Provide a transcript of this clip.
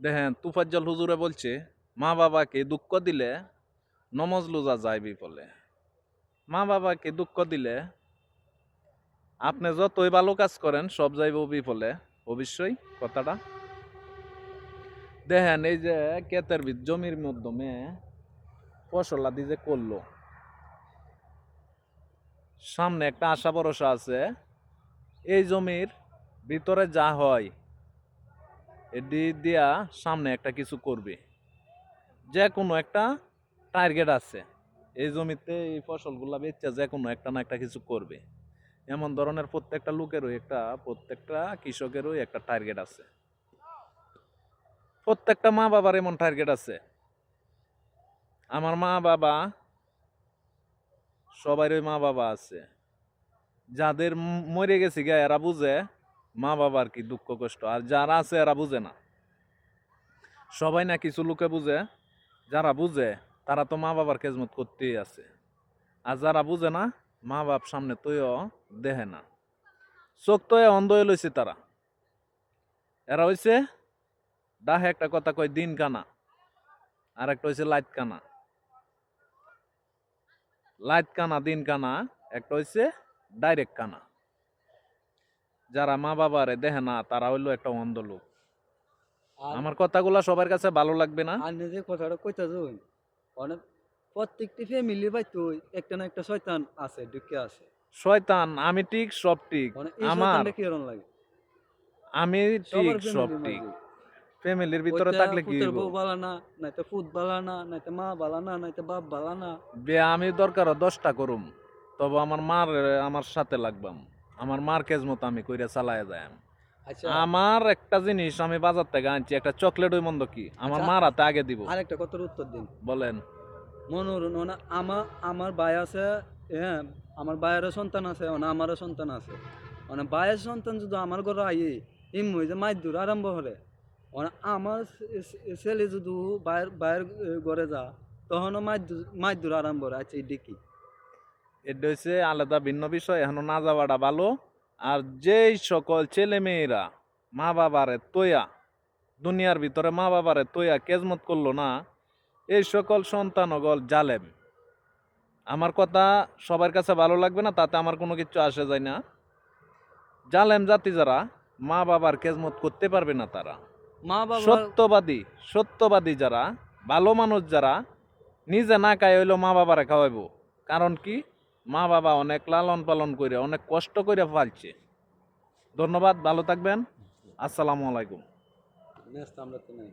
দেখেন তুফাজ্জল হুজুরে বলছে, মা বাবাকে দুঃখ দিলে নমজ লুজা যায় বিফলে মা বাবাকে দুঃখ দিলে আপনি যতই ভালো কাজ করেন, সব যাইব বিফলে অবশ্যই কথাটা। দেখেন এই যে কেতের ভিত জমির মাধ্যমে ফসল আদি যে করল, সামনে একটা আশা ভরসা আছে, এই জমির ভিতরে যা হয় এটি দিয়া সামনে একটা কিছু করবে। যে কোনো একটা টার্গেট আছে। এই জমিতে এই ফসলগুলা বেচা যে কোনো একটা না একটা কিছু করবে। এমন ধরনের প্রত্যেকটা লোকেরও একটা, প্রত্যেকটা কৃষকেরও একটা টার্গেট আছে। প্রত্যেকটা মা বাবার এমন টার্গেট আছে। আমার মা বাবা, সবারই মা বাবা আছে। যাদের মরে গেছে গা এরা বুঝে মা বাবার কি দুঃখ, কষ্ট। আর যারা আছে এরা বুঝে না। সবাই না কিছু লোকে বুঝে, যারা বুঝে, তারা তো মা বাবার খেজমত করতেই আছে। আর যারা বুঝে না মা বাপ সামনে তৈও দেহে না। চোখ তো অন্ধ লইছে তারা। এরা হইছে ডাহে একটা কথা কয়, দিন কানা। আর একটা হইছে, লাইট কানা। লাইট কানা, দিন কানা। একটা হইছে, ডাইরেক্ট কানা। যারা মা বাবারে দেখে না তারা হইল একটা অন্ধ লোক। আমার কথাগুলা সবার কাছে ভালো লাগবে না? আর যে কথাটা কইতা যাই অনেক প্রত্যেকটি ফ্যামিলি ভাই তো একটা না একটা শয়তান আছে ঢুকে আছে। শয়তান আমি ঠিক সব ঠিক। মানে আমার লাগে? আমি ঠিক সব ঠিক। ফ্যামিলির ভিতরে থাকলে কি হইব? বালা না নাইতে ফুট বালা না নাইতে মা বালা না নাইতে বাপ বালা না। বিয়া আমি দরকার হয় দশটা করুম। তবে আমার মার আমার সাথে লাগবাম। আমার মার কেজ মতো আমি কইরা চালায় যায় আচ্ছা। আমার একটা জিনিস আমি বাজার থেকে আনছি একটা চকলেট ওই মন্দ কি? আমার আচ্ছা। মার হাতে আগে দিব। আরেকটা কথার উত্তর দিন। বলেন। মনোরণ মানে আমার আমার ভাই আছে হ্যাঁ আমার ভাইয়েরও সন্তান আছে মানে আমারও সন্তান আছে। মানে ভাইয়ের সন্তান যদি আমার ঘরে আইয়ে ইম হয়ে যে মাছ দূর আরম্ভ হলে। মানে আমার ছেলে যদি ভাইয়ের ভাইয়ের ঘরে যা তখনও দূর- মাছ দূর আরম্ভ করে আচ্ছা এই দেখি এটা হচ্ছে আলাদা ভিন্ন বিষয় এখনও না যাওয়াটা ভালো। আর যেই সকল ছেলে মেয়েরা মা বাবারে তৈয়া দুনিয়ার ভিতরে মা বাবারে তৈয়া কেজমত করল না এই সকল সন্তানগল জালেম। আমার কথা সবার কাছে ভালো লাগবে না তাতে আমার কোনো কিছু আসে যায় না। জালেম জাতি যারা মা বাবার কেজমত করতে পারবে না তারা। মা বাবা সত্যবাদী সত্যবাদী যারা ভালো মানুষ যারা নিজে না খায় হইল মা বাবারে খাওয়াইবো। কারণ কি? মা বাবা অনেক লালন পালন করে, অনেক কষ্ট করে পালছে। ধন্যবাদ, ভালো থাকবেন। আসসালামু আলাইকুম। আমরা তো নাই?